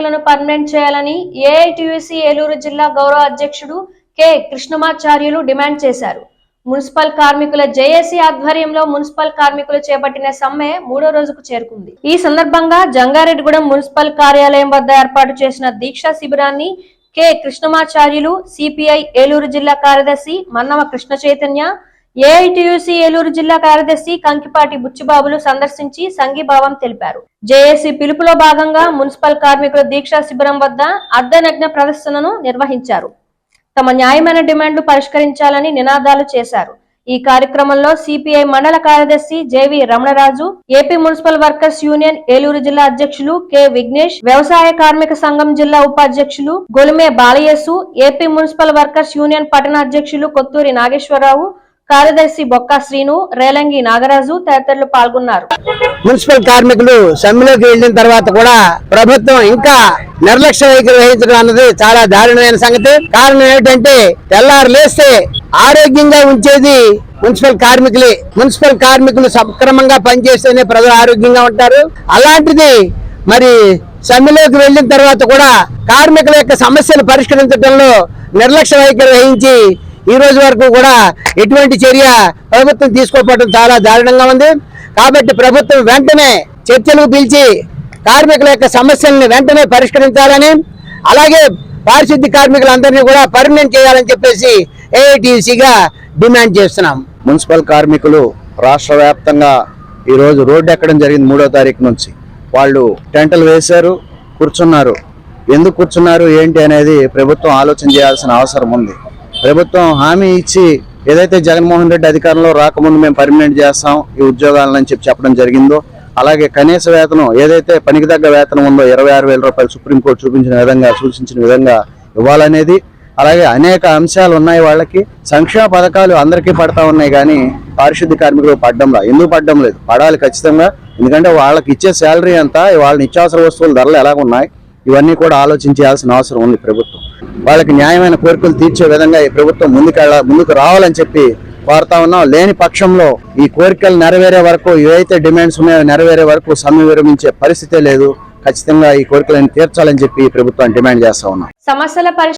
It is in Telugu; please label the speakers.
Speaker 1: కార్మికులను పర్మనెంట్ చేయాలని ఏఐటియుసి ఏలూరు జిల్లా గౌరవ అధ్యక్షుడు కె కృష్ణమాచార్యులు డిమాండ్ చేశారు. మున్సిపల్ కార్మికుల జేఏసీ ఆధ్వర్యంలో మున్సిపల్ కార్మికులు చేపట్టిన సమ్మె మూడో రోజుకు చేరుకుంది. ఈ సందర్భంగా జంగారెడ్డిగూడెం మున్సిపల్ కార్యాలయం వద్ద ఏర్పాటు చేసిన దీక్షా శిబిరాన్ని కె కృష్ణమాచార్యులు సిపిఐ ఏలూరు జిల్లా కార్యదర్శి మన్నవ కృష్ణ చైతన్య ఏఐటియుసి ఏలూరు జిల్లా కార్యదర్శి కంకిపాటి బుచ్చిబాబులు సందర్శించి సంఘీభావం తెలిపారు. జేఏసీ పిలుపులో భాగంగా మున్సిపల్ కార్మికుల దీక్షా శిబిరం వద్ద అర్ధనగ్న ప్రదర్శనను నిర్వహించారు. తమ న్యాయమైన డిమాండ్లు పరిష్కరించాలని నినాదాలు చేశారు. ఈ కార్యక్రమంలో సిపిఐ మండల కార్యదర్శి JV Ramanaraju AP municipal workers union Eluru జిల్లా అధ్యక్షులు కె విఘ్నేష్ వ్యవసాయ కార్మిక సంఘం జిల్లా ఉపాధ్యక్షులు Golime Balayesu AP municipal workers union పట్టణ అధ్యక్షులు కొత్తూరి నాగేశ్వరరావు కార్యదర్శి బొక్క శ్రీను రేలంగి నాగరాజు తదితరులు పాల్గొన్నారు.
Speaker 2: మున్సిపల్ కార్మికులు సమ్మెలోకి వెళ్ళిన తర్వాత కూడా ప్రభుత్వం ఇంకా నిర్లక్ష్య వైఖరి వహించడం అన్నది చాలా దారుణమైన సంగతి. కారణం ఏమిటంటే తెల్లారు లేస్తే ఆరోగ్యంగా ఉంచేది మున్సిపల్ కార్మికులే. మున్సిపల్ కార్మికులు సక్రమంగా పనిచేస్తేనే ప్రజలు ఆరోగ్యంగా ఉంటారు. అలాంటిది మరి సమ్మెలోకి వెళ్ళిన తర్వాత కూడా కార్మికుల యొక్క సమస్యలు పరిష్కరించడంలో నిర్లక్ష్య వైఖరి వహించి ఈ రోజు వరకు కూడా ఎటువంటి చర్య ప్రభుత్వం తీసుకోకపోవడం చాలా దారుణంగా ఉంది. కాబట్టి ప్రభుత్వం వెంటనే చర్చలు పిలిచి కార్మికుల యొక్క సమస్యల్ని వెంటనే పరిష్కరించాలని అలాగే పారిశుద్ధ్య కార్మికులందరినీ కూడా పర్మనెంట్ చేయాలని చెప్పేసి ఏఐటీసీగా డిమాండ్ చేస్తున్నాం.
Speaker 3: మున్సిపల్ కార్మికులు రాష్ట్ర వ్యాప్తంగా ఈరోజు రోడ్డు ఎక్కడం జరిగింది మూడో తారీఖు నుంచి. వాళ్ళు టెంటలు వేశారు కూర్చున్నారు. ఎందుకు కూర్చున్నారు ఏంటి అనేది ప్రభుత్వం ఆలోచన చేయాల్సిన అవసరం ఉంది. ప్రభుత్వం హామీ ఇచ్చి ఏదైతే జగన్మోహన్ రెడ్డి అధికారంలో రాకముందు మేము పర్మనెంట్ చేస్తాం ఈ ఉద్యోగాలని చెప్పి చెప్పడం జరిగిందో అలాగే కనీస వేతనం ఏదైతే పనికి తగ్గ వేతనం ఉందో ఇరవై ఆరు వేల రూపాయలు సుప్రీంకోర్టు చూపించిన విధంగా సూచించిన విధంగా ఇవ్వాలనేది అలాగే అనేక అంశాలు ఉన్నాయి వాళ్ళకి సంక్షేమ పథకాలు అందరికీ పడతా ఉన్నాయి కానీ పారిశుద్ధ్య కార్మికులు పడ్డంలా ఎందుకు పడ్డం లేదు? పడాలి ఖచ్చితంగా ఎందుకంటే వాళ్ళకి ఇచ్చే శాలరీ అంతా వాళ్ళ నిత్యావసర వస్తువుల ధరలు ఎలాగ ఉన్నాయి ఇవన్నీ కూడా ఆలోచించాల్సిన అవసరం ఉంది ప్రభుత్వం. వాళ్ళకి న్యాయమైన కోరికలు తీర్చే విధంగా ఈ ప్రభుత్వం ముందుకెళ్ళ ముందుకు రావాలని చెప్పి కోరుతా ఉన్నాం. లేని పక్షంలో ఈ కోరికలు నెరవేరే వరకు ఏవైతే డిమాండ్స్ ఉన్నాయో నెరవేరే వరకు సమ్మె విరమించే పరిస్థితే లేదు. ఖచ్చితంగా ఈ కోరికలను తీర్చాలని చెప్పి ఈ ప్రభుత్వం డిమాండ్ చేస్తా ఉన్నాం.
Speaker 1: సమస్యల